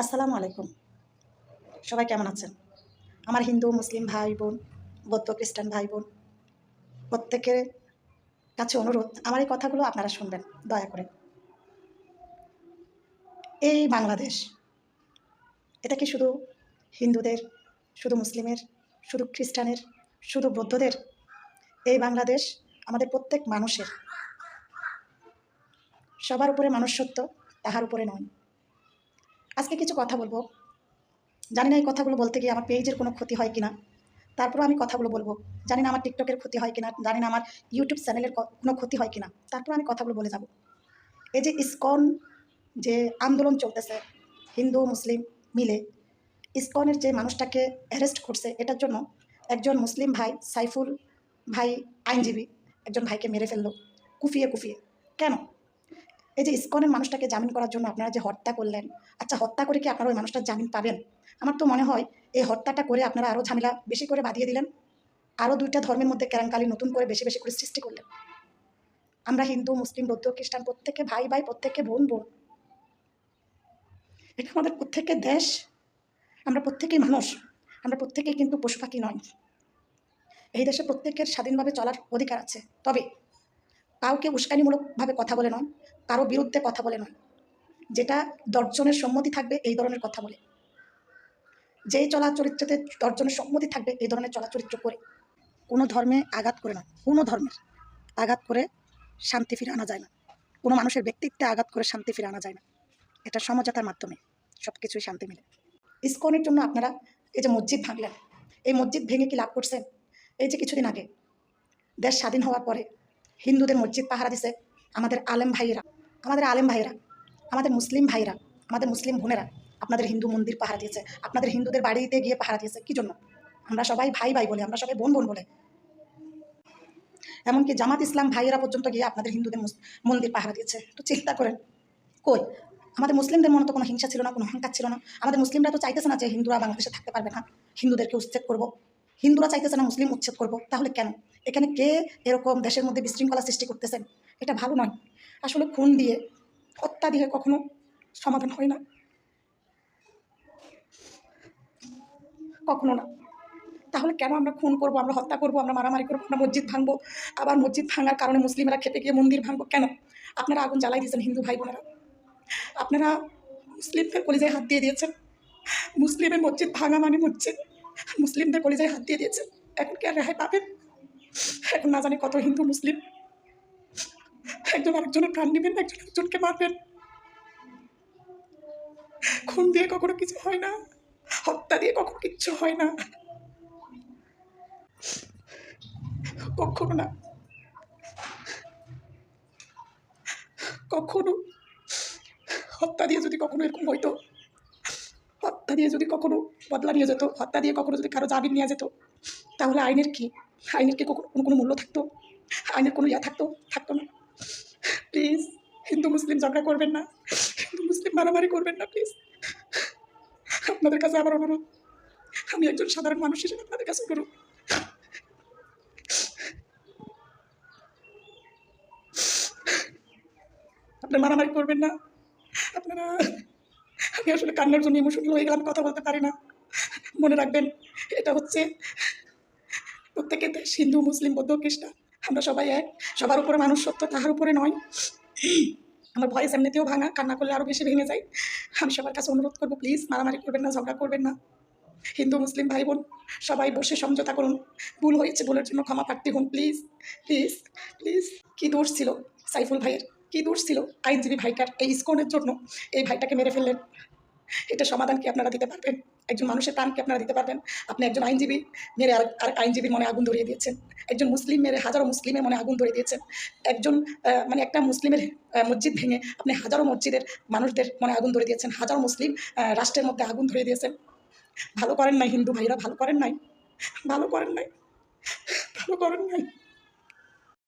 আসসালামু আলাইকুম। সবাই কেমন আছেন? আমার হিন্দু, মুসলিম ভাই বোন, বৌদ্ধ, খ্রিস্টান ভাই বোন, প্রত্যেকের কাছে অনুরোধ, আমার এই কথাগুলো আপনারা শুনবেন, দয়া করে। এই বাংলাদেশ, এটা কি শুধু হিন্দুদের, শুধু মুসলিমের, শুধু খ্রিস্টানের, শুধু বৌদ্ধদের? এই বাংলাদেশ আমাদের প্রত্যেক মানুষের। সবার উপরে মনুষ্যত্ব তাহার উপরে নয়। আজকে কিছু কথা বলব। জানি না এই কথাগুলো বলতে গিয়ে আমার পেজের কোনো ক্ষতি হয় কিনা। তারপরেও আমি কথাগুলো বলব। জানি না আমার টিকটকের ক্ষতি হয় কিনা। জানি না আমার ইউটিউব চ্যানেলের কোনো ক্ষতি হয় কিনা। তারপর আমি কথাগুলো বলে যাব। এই যে ইসকন যে আন্দোলন চলতেছে, হিন্দু, মুসলিম মিলে, ইসকনের যে মানুষটাকে অ্যারেস্ট করছে, এটার জন্য একজন মুসলিম ভাই সাইফুল ভাই আইনজীবী একজন ভাইকে মেরে ফেলল। কুফিয়ে কুফিয়ে। কেন? এই যে ইস্কনের মানুষটাকে জামিন করার জন্য আপনারা যে হত্যা করলেন আচ্ছা হত্যা করে কি আপনারা ওই মানুষটার জামিন পাবেন? আমার তো মনে হয় এই হত্যাটা করে আপনারা আরও ঝামেলা বেশি করে বাঁধিয়ে দিলেন আরও দুইটা ধর্মের মধ্যে কেরাঙ্কালি নতুন করে বেশি বেশি করে সৃষ্টি করলেন। আমরা হিন্দু, মুসলিম, বৌদ্ধ, খ্রিস্টান, প্রত্যেকে ভাই ভাই, প্রত্যেকে বোন বোন। এটা আমাদের প্রত্যেকের দেশ, আমরা প্রত্যেকেই মানুষ, আমরা প্রত্যেকেই কিন্তু পশু পাখি নয়। এই দেশে প্রত্যেকের স্বাধীনভাবে চলার অধিকার আছে। তবে কাউকে উস্কানিমূলকভাবে কথা বলে নয়, কারও বিরুদ্ধে কথা বলে নয়। যেটা দর্জনের সম্মতি থাকবে, এই ধরনের কথা বলে। যেই চলা চরিত্রতে দর্জনের সম্মতি থাকবে, এই ধরনের চলাচরিত্র করে। কোনো ধর্মে আঘাত করে না, কোনো ধর্মের আঘাত করে শান্তি ফিরে আনা যায় না। কোনো মানুষের ব্যক্তিত্বে আঘাত করে শান্তি ফিরে আনা যায় না। এটা সমঝোতার মাধ্যমে সব কিছুই শান্তি মিলে। ইস্কনের জন্য আপনারা এই যে মসজিদ ভাঙলেন, এই মসজিদ ভেঙে কি লাভ করছেন? এই যে কিছুদিন আগে দেশ স্বাধীন হওয়ার পরে হিন্দুদের মসজিদ পাহারা দিছে আমাদের আলেম ভাইয়েরা, আমাদের আলেম ভাইয়েরা, আমাদের মুসলিম ভাইরা আমাদের মুসলিম বোনেরা, আপনাদের হিন্দু মন্দির পাহারা দিয়েছে, আপনাদের হিন্দুদের বাড়িতে গিয়ে পাহারা দিয়েছে, কি জন্য? আমরা সবাই ভাই ভাই বলে, আমরা সবাই বোন বোন বলে। এমনকি জামাত ইসলাম ভাইয়েরা পর্যন্ত গিয়ে আপনাদের হিন্দুদের মন্দির পাহারা দিয়েছে। একটু চিন্তা করেন। কই? আমাদের মুসলিমদের মনে তো কোনো হিংসা ছিল না, কোনো অহংকার ছিল না। আমাদের মুসলিমরা তো চাইতেছে না যে হিন্দুরা বাংলাদেশে থাকতে পারবে না। হিন্দুদেরকে উচ্ছেদ করব। হিন্দুরা চাইতেছে না মুসলিম উচ্ছেদ করব, তাহলে কেন? এখানে কে এরকম দেশের মধ্যে বিশৃঙ্খলা সৃষ্টি করতেছেন? এটা ভালো নয়। আসলে খুন দিয়ে হত্যা দিয়ে কখনো সমাধান হয় না। কখনো না। তাহলে কেন আমরা খুন করব, আমরা হত্যা করব, আমরা মারামারি করব, আমরা মসজিদ ভাঙবো, আবার মসজিদ ভাঙার কারণে মুসলিমরা খেপে গিয়ে মন্দির ভাঙবো? কেন? আপনারা আগুন জ্বালাই দিয়েছেন হিন্দু ভাই বোনেরা। আপনারা মুসলিমদের কলিজায় হাত দিয়ে দিয়েছেন। মুসলিমের মসজিদ ভাঙা মানে মসজিদ মুসলিমদের কলিজায় হাত দিয়ে দিয়েছেন এখন কি আর রেহাই পাবেন? এখন না জানি কত হিন্দু, মুসলিম। একজন আরেকজনের প্রাণ নেবেন একজন একজনকে মারবেন। খুন দিয়ে কখনো কিছু হয় না, হত্যা দিয়ে কখনো কিচ্ছু হয় না। কখনো না। কখনো হত্যা দিয়ে যদি কখনো এরকম হইতো হত্যা দিয়ে যদি কখনো বদলা নিয়ে যেত হত্যা দিয়ে কখনো যদি কারও জামিন নিয়ে যেত, তাহলে আইনের কি? আইনের কি কখনো কোনো মূল্য থাকতো? আইনের কোনো ইয়া থাকতো? থাকতো না। প্লিজ হিন্দু, মুসলিম ঝগড়া করবেন না। হিন্দু, মুসলিম মারামারি করবেন না প্লিজ আপনাদের কাছে আমার অনুরোধ, আমি একজন সাধারণ মানুষ হিসেবে আপনাদের কাছে অনুরোধ। আপনারা মারামারি করবেন না। আপনারা আমি আসলে কান্নার জন্য ইমোশনাল হয়ে গেলাম, কথা বলতে পারি না। মনে রাখবেন, এটা হচ্ছে প্রত্যেকের দেশ, হিন্দু, মুসলিম, বৌদ্ধ, খ্রিস্টান। আমরা সবাই এক, সবার উপরে মানুষ সত্য তাহার উপরে নয়। আমার ভয়েস এমনিতেও ভাঙা, কান্না করলে আরও বেশি ভেঙে যায়। আমি সবার কাছে অনুরোধ করব প্লিজ মারামারি করবেন না, ঝগড়া করবেন না। হিন্দু, মুসলিম, ভাই বোন, সবাই বসে সমঝোতা করুন। ভুল হয়েছে, ভুলের জন্য ক্ষমা প্রার্থী হন প্লিজ প্লিজ প্লিজ কী দোষ ছিল সাইফুল ভাইয়ের? কী দোষ ছিল আইনজীবী ভাইটার এই ইস্কনের জন্য? এই ভাইটাকে মেরে ফেললেন। এটা সমাধান কি আপনারা দিতে পারবেন? একজন মানুষের প্রাণ কি আপনারা দিতে পারবেন? আপনি একজন আইনজীবী মেরে আর আরেক আইনজীবীর মনে আগুন ধরিয়ে দিয়েছেন। একজন মুসলিম মেরে হাজারো মুসলিমের মনে আগুন ধরিয়ে দিয়েছেন। একজন মানে একটা মুসলিমের মসজিদ ভেঙে আপনি হাজারো মসজিদের মানুষদের মনে আগুন ধরে দিয়েছেন। হাজারো মুসলিম রাষ্ট্রের মধ্যে আগুন ধরিয়ে দিয়েছেন। ভালো করেন নাই, হিন্দু ভাইরা, ভালো করেন নাই। ভালো করেন নাই। ভালো করেন নাই।